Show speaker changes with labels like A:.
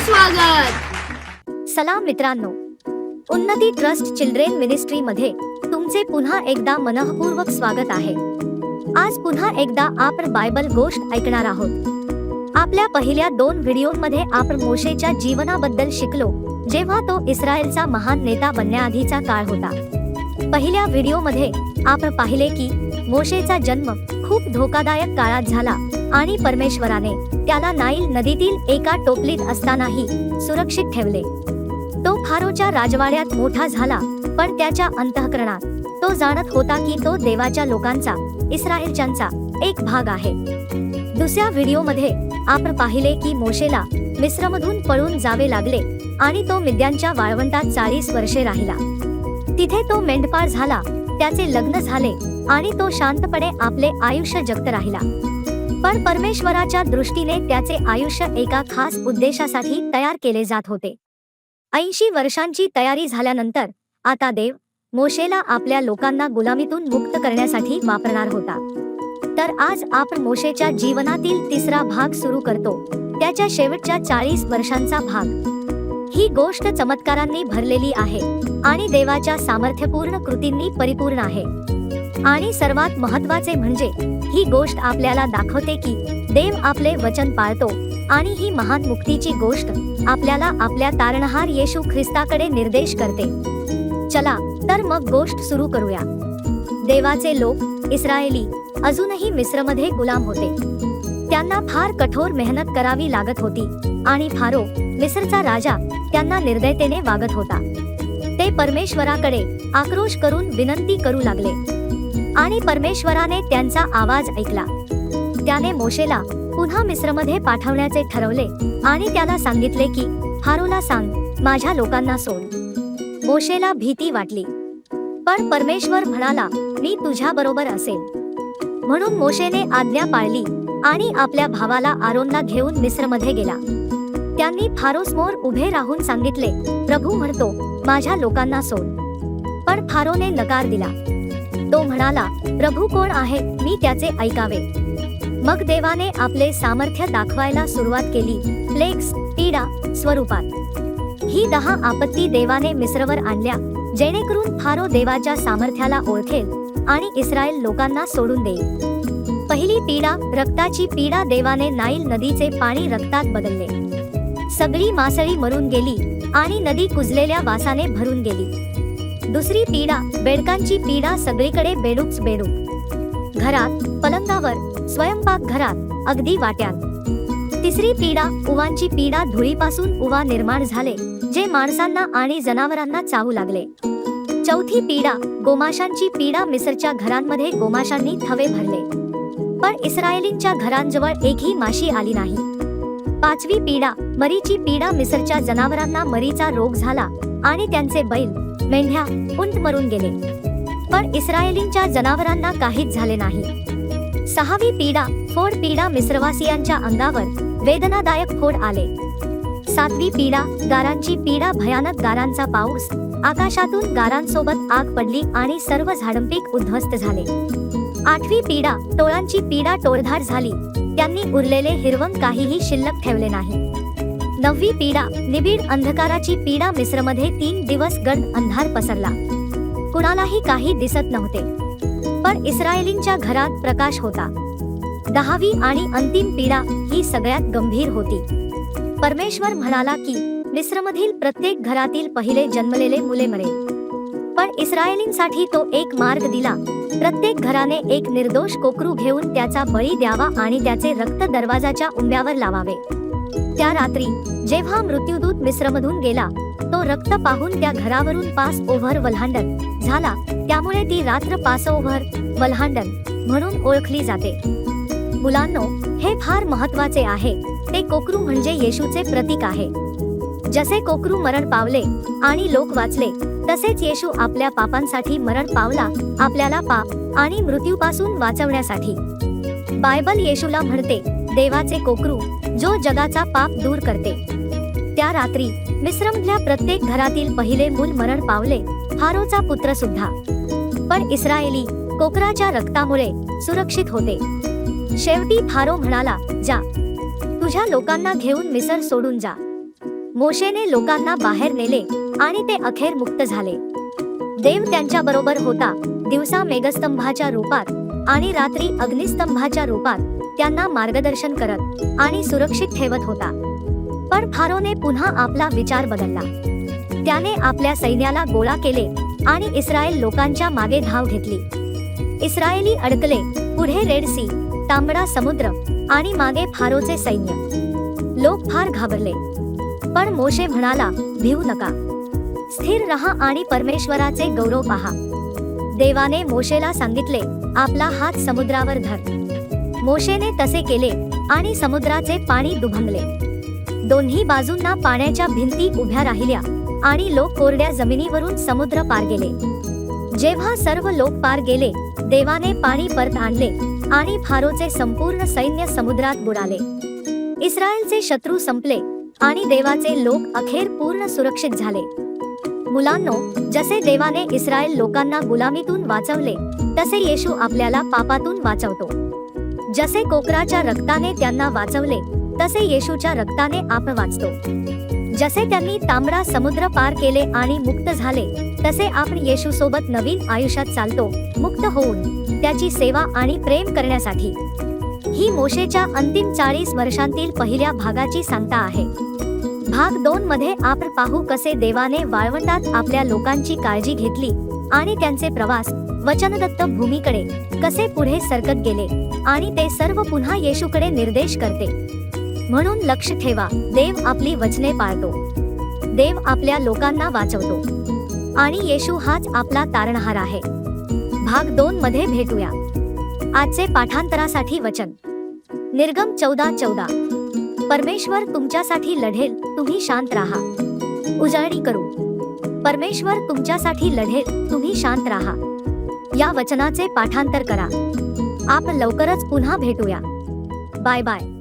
A: स्वागत
B: सलाम मित्रांनो. उन्नती ट्रस्ट चिल्ड्रेन मिनिस्ट्री मध्ये तुमचे पुन्हा एकदा मनःपूर्वक स्वागत आहे. आज पुन्हा एकदा आपण बायबल गोष्ट ऐकणार आहोत. आपल्या पहिल्या दोन व्हिडिओमध्ये आपण मोशेच्या जीवनाबद्दल शिकलो जेव्हा तो इस्रायलचा महान नेता बनण्याआधीचा काळ होता. पहिल्या व्हिडिओमध्ये आपण पाहिले की मोशेचा जन्म खूप धोकादायक काळात झाला आणि परमेश्वराने त्याला नाईल नदीतील एका टोपलीत असतानाही सुरक्षित ठेवले. तो फारोच्या राजवाड्यात मोठा झाला पण त्याच्या अंतःकरणात तो जाणत होता की तो देवाच्या लोकांचा इस्रायलच्यांचा एक भाग आहे. दुसऱ्या व्हिडिओमध्ये आपण पाहिले की मोशेला मिस्रमधून पळून जावे लागले आणि तो मिद्यांच्या वाळवंटात चाळीस वर्षे राहिला. तिथे तो मेंढपाळ झाला त्याचे लग्न झाले आणि तो शांतपणे आपले आयुष्य जगत राहिला. पण परमेश्वराच्या दृष्टीने त्याचे आयुष्य एका खास उद्देशासाठी तयार केले जात होते. ऐंशी वर्षांची तयारी झाल्यानंतर आता देव मोशेला आपल्या लोकांना गुलामीतून मुक्त करण्यासाठी वापरणार होता. तर आज आपण मोशेच्या जीवनातील तिसरा भाग सुरू करतो त्याच्या शेवटच्या चाळीस वर्षांचा भाग. ही गोष्ट चमत्कारांनी भरलेली आहे आणि देवाच्या सामर्थ्यपूर्ण कृतींनी परिपूर्ण आहे. आणि सर्वात महत्त्वाचे म्हणजे ही गोष्ट आपल्याला दाखवते की देव आपले वचन पाळतो आणि ही महान मुक्तीची गोष्ट आपल्याला आपल्या तारणहार येशू ख्रिस्ताकडे निर्देश करते. चला तर मग गोष्ट सुरू करूया. देवाचे लोक इस्रायली अजूनही मिस्रमध्ये गुलाम होते. त्यांना फार कठोर मेहनत करावी लागत होती आणि फारो मिस्रचा राजा त्यांना निर्दयतेने वागत होता. ते परमेश्वराकडे आक्रोश करून विनंती करू लागले. आणि परमेश्वराने त्यांचा आवाज ऐकला. त्याने मोशेला पुन्हा मिस्रमध्ये पाठवण्याचे ठरवले आणि त्याला सांगितले की हारूला सांग माझ्या लोकांना सोड. मोशेला भीती वाटली. पण परमेश्वर म्हणाला मी तुझ्या बरोबर असेन. म्हणून मोशेने आज्ञा पाळली आणि आपल्या भावाला आरोनला घेऊन मिस्रमध्ये गेला. त्यांनी फारोसमोर उभे राहून सांगितले प्रभू म्हणतो माझ्या लोकांना सोड. पण फारोने नकार दिला. तो म्हणाला प्रभू कोण आहे मी त्याचे ऐकावे. मग देवाने आपले सामर्थ्य दाखवायला सुरुवात केली प्लेक्स पीडा स्वरूपात. ही दहा आपत्ती देवाने मिस्रवर आणल्या जेणेकरून फारो देवाच्या सामर्थ्याला ओळखेल आणि इस्रायल लोकांना सोडून देईल. पहिली पीडा रक्ताची पीडा देवाने नाईल नदीचे पाणी रक्तात बदलले. सगळी मासळी मरून गेली आणि नदी कुजलेल्या वासाने भरून गेली. दुसरी पीडा बेडकांची पीडा सगळीकडे बेडूकच बेडूक घरात पलंगावर स्वयंपाक घरात अगदी वाट्यात. तिसरी पीडा उवांची पीडा धुळीपासून उवा निर्माण झाले जे माणसांना आणि जनावरांना चावू लागले. चौथी पीडा गोमाशांची पीडा मिसरच्या घरांमध्ये गोमाशांनी थवे भरले. पण इस्रायलींच्या घरांजवळ एकही माशी आली नाही. पाचवी पीडा मरीची पीडा मिसरच्या जनावरांना मरीचा रोग झाला आणि त्यांचे बैल मेंढ्या उंट मरून गेले. पण इस्रायलींच्या जनावरांना काहीच झाले नाही. सहावी पीडा फोड पीडा मिस्रवासियांच्या अंगावर वेदनादायक फोड आले. सातवी पीडा गारांची पीडा भयानक गारांचा पाऊस आकाशातून गारांसोबत आग पडली आणि सर्व झाडंपीक उद्ध्वस्त झाले. आठवी पीडा टोळांची पीडा टोळधार झाली. त्यांनी उरलेले हिरवंग काहीही शिल्लक ठेवले नाही. नववी पीडा निबिड अंधकाराची पीडा मिस्रमध्ये तीन दिवस गड अंधार पसरला. कुणालाही काही दिसत नव्हते. पण इस्रायलींच्या घरात प्रकाश होता. दहावी आणि अंतिम पीडा ही सगळ्यात गंभीर होती. परमेश्वर म्हणाला की मिस्रमधील प्रत्येक घरातील पहिले जन्मलेले मुले मरेल पण इस्रायलींसाठी तो एक मार्ग दिला. प्रत्येक घराने एक निर्दोष कोकरू घेऊन त्याचा बळी द्यावा आणि त्याचे रक्त दरवाजाच्या उंब्यावर लावावे. त्या रात्री जेव्हा मृत्यूदूत मिस्रमधून गेला तो रक्त पाहून त्या घरावरून पास ओव्हर वल्हांडन झाला. त्यामुळे ती रात्र पास ओव्हर वल्हांडन म्हणून ओळखली जाते. मुलांनो हे फार महत्त्वाचे आहे. ते कोकरू म्हणजे येशूचे प्रतीक आहे. जसे कोकरू मरण पावले आणि लोक वाचले तसेच येशू आपल्या पापांसाठी मरण पावला आपल्याला पाप आणि मृत्यूपासून वाचवण्यासाठी. बायबल येशूला म्हणते देवाचे कोकरू जो जगाचा पाप दूर करते. त्या रात्री मिश्रमधल्या प्रत्येक घरातील पहिले मूल मरण पावले फारोचा पुत्र सुद्धा. पण इस्रायली कोकराच्या रक्तामुळे सुरक्षित होते. शेवटी फारो म्हणाला जा. तुझ्या लोकांना घेऊन मिसर सोडून जा. मोशेने लोकांना बाहेर नेले आणि ते अखेर मुक्त झाले. देव त्यांच्या बरोबर होता दिवसा मेघस्तंभाच्या रूपात आणि रात्री अग्निस्तंभाच्या रूपात. त्यांना मार्गदर्शन करत आणि सुरक्षित ठेवत होता. पण फारोने पुन्हा आपला विचार बदलला. त्याने आपल्या सैन्याला गोळा केले आणि इस्रायल लोकांच्या मागे धाव घेतली. इस्रायली अडकले पुढे रेड सी तांबडा समुद्र आणि मागे फारोचे सैन्य. लोक फार घाबरले. पण मोशे म्हणाला भिवू नका. स्थिर रहा आणि परमेश्वराचे गौरव पहा. देवाने मोशेला सांगितले आपला हात समुद्रावर धर. मोशेने तसे केले आणि समुद्राचे पाणी दुभंगले. दोन्ही बाजूंना पाण्याच्या भिंती उभ्या राहिल्या आणि लोक कोरड्या जमिनीवरून समुद्र पार गेले. जेव्हा सर्व लोक पार गेले देवाने पाणी परत आणले आणि फारोचे संपूर्ण सैन्य समुद्रात बुडाले. इस्रायलचे शत्रू संपले आणि देवाचे लोक अखेर पूर्ण सुरक्षित झाले. मुलांनो जसे देवाने इस्रायल लोकांना गुलामीतून वाचवले तसे येशू आपल्याला पापातून वाचवतो. जसे कोकराच्या रक्ताने त्यांना वाचवले तसे येशूच्या रक्ताने आपण वाचतो. जसे त्यांनी तांबडा समुद्र पार केले आणि मुक्त झाले तसे आपण येशू सोबत नवीन आयुष्यात चालतो मुक्त होऊन त्याची सेवा आणि प्रेम करण्यासाठी. ही मोशेच्या अंतिम चाळीस वर्षांतील पहिल्या भागाची सांगता आहे. भाग दोन मध्ये आपण पाहू कसे देवाने वाळवंटात आपल्या लोकांची काळजी घेतली आणि त्यांचे प्रवास वचनदत्त भूमीकडे कसे पुढे सरकत गेले. आणि ते सर्व पुन्हा येशूकडे निर्देश करते. म्हणून लक्ष ठेवा देव आपली वचने पाळतो. देव आपल्या लोकांना वाचवतो. आणि येशू हाच आपला तारणहार आहे. भाग दोन मध्ये भेटूया. आजचे पाठांतरासाठी वचन. निर्गम चौदा चौदा. परमेश्वर तुमच्यासाठी लढेल तुम्ही शांत राहा. उजळणी करू. परमेश्वर तुमच्यासाठी लढेल तुम्ही शांत राहा. या वचनाचे पाठांतर करा. आपण लवकरच पुन्हा भेटूया. Bye bye.